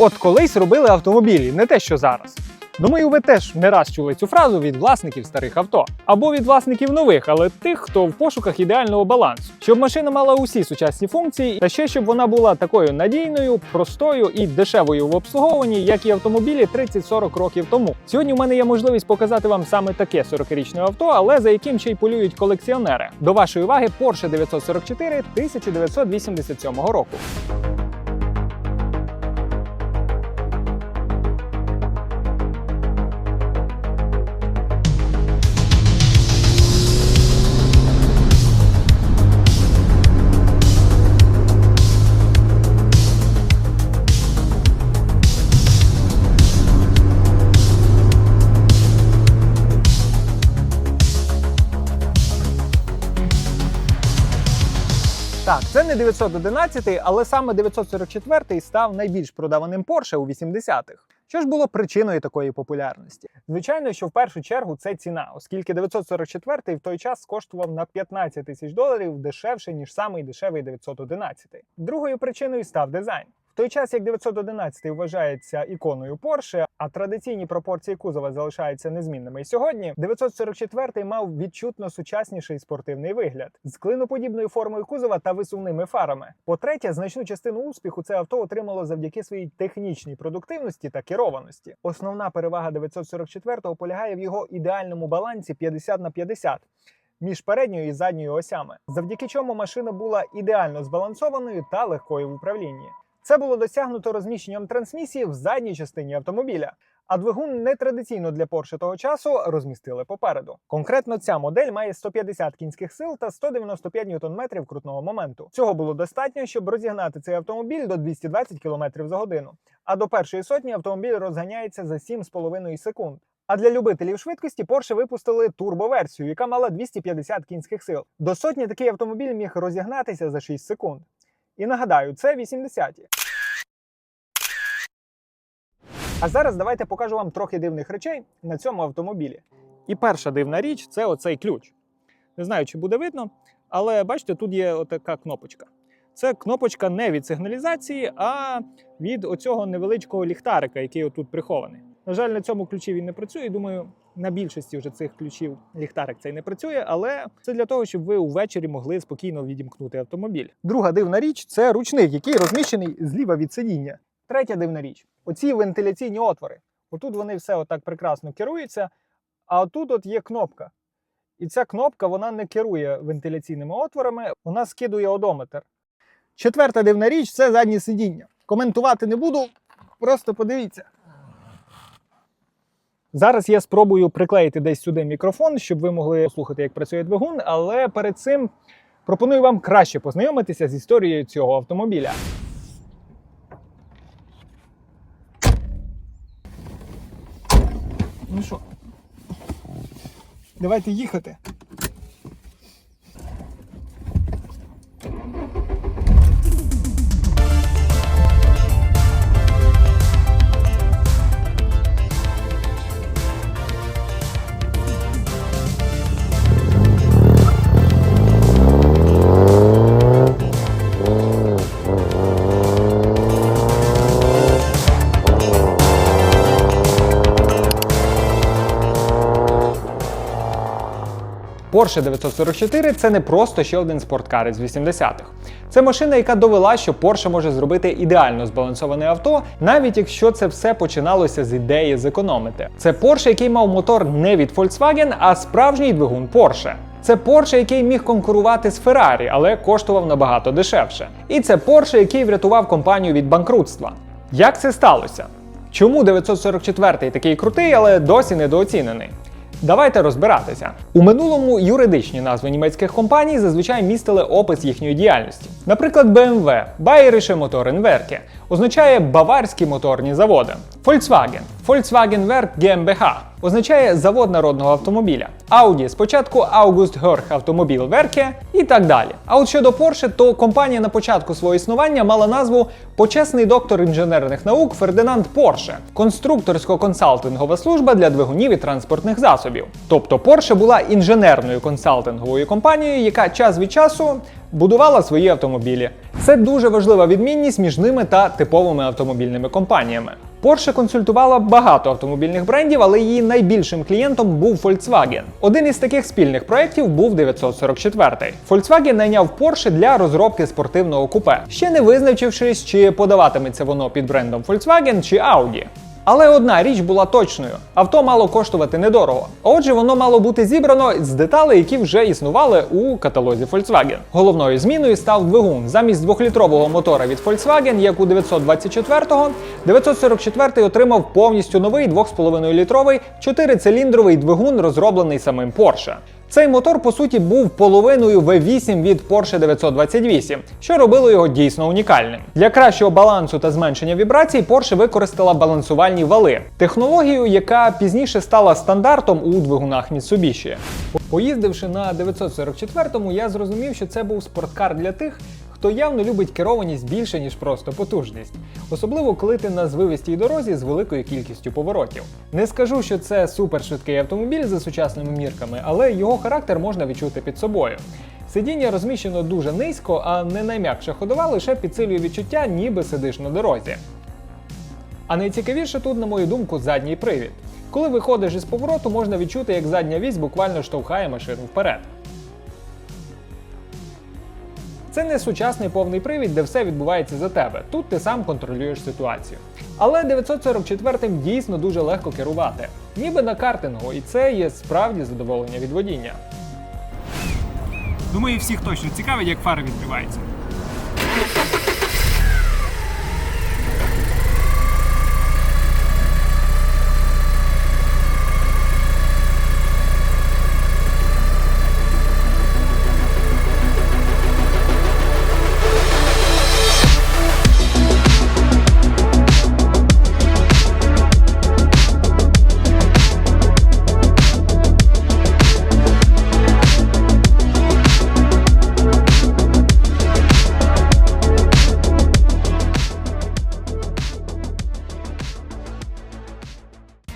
От колись робили автомобілі, не те, що зараз. Думаю, ви теж не раз чули цю фразу від власників старих авто або від власників нових, але тих, хто в пошуках ідеального балансу, щоб машина мала усі сучасні функції, та ще щоб вона була такою надійною, простою і дешевою в обслуговуванні, як і автомобілі 30-40 років тому. Сьогодні в мене є можливість показати вам саме таке 40-річне авто, але за яким ще й полюють колекціонери. До вашої уваги Porsche 944 1987 року. Так, це не 911, але саме 944 став найбільш продаваним Porsche у 80-х. Що ж було причиною такої популярності? Звичайно, що в першу чергу це ціна, оскільки 944 в той час коштував на 15 тисяч доларів дешевше, ніж самий дешевий 911. Другою причиною став дизайн. Той час, як 911 вважається іконою Porsche, а традиційні пропорції кузова залишаються незмінними і сьогодні, 944 мав відчутно сучасніший спортивний вигляд з клиноподібною формою кузова та висувними фарами. По-третє, значну частину успіху це авто отримало завдяки своїй технічній продуктивності та керованості. Основна перевага 944 полягає в його ідеальному балансі 50 на 50 між передньою і задньою осями, завдяки чому машина була ідеально збалансованою та легкою в управлінні. Це було досягнуто розміщенням трансмісії в задній частині автомобіля. А двигун нетрадиційно для Porsche того часу розмістили попереду. Конкретно ця модель має 150 кінських сил та 195 ньютон-метрів крутного моменту. Цього було достатньо, щоб розігнати цей автомобіль до 220 км за годину. А до першої сотні автомобіль розганяється за 7,5 секунд. А для любителів швидкості Porsche випустили турбоверсію, яка мала 250 кінських сил. До сотні такий автомобіль міг розігнатися за 6 секунд. І нагадаю, це 80-ті. А зараз давайте покажу вам трохи дивних речей на цьому автомобілі. І перша дивна річ це оцей ключ. Не знаю, чи буде видно, але бачите, тут є отака кнопочка. Це кнопочка не від сигналізації, а від оцього невеличкого ліхтарика, який отут прихований. На жаль, на цьому ключі він не працює. Думаю, на більшості вже цих ключів ліхтарик цей не працює, але це для того, щоб ви увечері могли спокійно відімкнути автомобіль. Друга дивна річ це ручник, який розміщений зліва від сидіння. Третя дивна річ оці вентиляційні отвори. Отут вони все отак прекрасно керуються, а отут от є кнопка. І ця кнопка вона не керує вентиляційними отворами, вона скидує одометр. Четверта дивна річ це заднє сидіння. Коментувати не буду, просто подивіться. Зараз я спробую приклеїти десь сюди мікрофон, щоб ви могли послухати, як працює двигун, але перед цим пропоную вам краще познайомитися з історією цього автомобіля. Ну що, давайте їхати. Porsche 944 це не просто ще один спорткар із 80-х. Це машина, яка довела, що Porsche може зробити ідеально збалансоване авто, навіть якщо це все починалося з ідеї зекономити. Це Porsche, який мав мотор не від Volkswagen, а справжній двигун Porsche. Це Porsche, який міг конкурувати з Ferrari, але коштував набагато дешевше. І це Porsche, який врятував компанію від банкрутства. Як це сталося? Чому 944 такий крутий, але досі недооцінений? Давайте розбиратися. У минулому юридичні назви німецьких компаній зазвичай містили опис їхньої діяльності. Наприклад, BMW Bayerische Motorenwerke означає баварські моторні заводи. Volkswagen Volkswagen Werk GmbH означає завод народного автомобіля. Audi спочатку August Hörg Automobilwerke і так далі. А от щодо Porsche, то компанія на початку свого існування мала назву Почесний доктор інженерних наук Фердинанд Порше, конструкторсько-консалтингова служба для двигунів і транспортних засобів. Тобто Porsche була інженерною консалтинговою компанією, яка час від часу будувала свої автомобілі. Це дуже важлива відмінність між ними та типовими автомобільними компаніями. Porsche консультувала багато автомобільних брендів, але її найбільшим клієнтом був Volkswagen. Один із таких спільних проєктів був 944. Volkswagen найняв Porsche для розробки спортивного купе, ще не визначившись, чи подаватиметься воно під брендом Volkswagen чи Audi. Але одна річ була точною: авто мало коштувати недорого. Отже, воно мало бути зібрано з деталей, які вже існували у каталозі Volkswagen. Головною зміною став двигун. Замість двохлітрового мотора від Volkswagen, як у 924-го, 944 отримав повністю новий 2,5-літровий 4-циліндровий двигун, розроблений самим Porsche. Цей мотор, по суті, був половиною V8 від Porsche 928, що робило його дійсно унікальним. Для кращого балансу та зменшення вібрацій Porsche використала балансувальні вали, технологію, яка пізніше стала стандартом у двигунах Mitsubishi. Поїздивши на 944-му, я зрозумів, що це був спорткар для тих, хто явно любить керованість більше, ніж просто потужність. Особливо, коли ти на звивистій дорозі з великою кількістю поворотів. Не скажу, що це супершвидкий автомобіль за сучасними мірками, але його характер можна відчути під собою. Сидіння розміщено дуже низько, а не найм'якша ходова лише підсилює відчуття, ніби сидиш на дорозі. А найцікавіше тут, на мою думку, задній привід. Коли виходиш із повороту, можна відчути, як задня вісь буквально штовхає машину вперед. Це не сучасний повний привід, де все відбувається за тебе. Тут ти сам контролюєш ситуацію. Але 944-м дійсно дуже легко керувати, ніби на картингу, і це є справді задоволення від водіння. Думаю, всіх точно цікавить, як фари відкривається.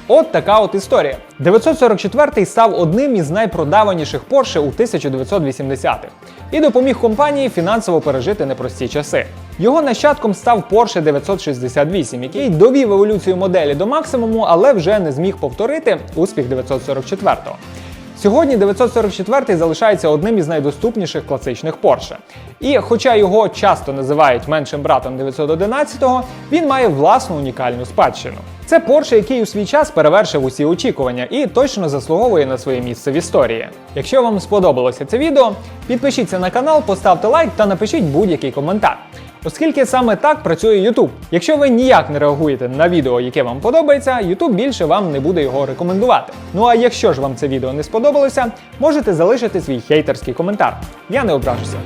От така от історія. 944 став одним із найпродаваніших Porsche у 1980-х і допоміг компанії фінансово пережити непрості часи. Його нащадком став Porsche 968, який довів еволюцію моделі до максимуму, але вже не зміг повторити успіх 944-го. Сьогодні 944 залишається одним із найдоступніших класичних Porsche. І хоча його часто називають меншим братом 911-го, він має власну унікальну спадщину. Це Porsche, який у свій час перевершив усі очікування і точно заслуговує на своє місце в історії. Якщо вам сподобалося це відео, підпишіться на канал, поставте лайк та напишіть будь-який коментар. Оскільки саме так працює YouTube. Якщо ви ніяк не реагуєте на відео, яке вам подобається, YouTube більше вам не буде його рекомендувати. Ну а якщо ж вам це відео не сподобалося, можете залишити свій хейтерський коментар. Я не ображуся.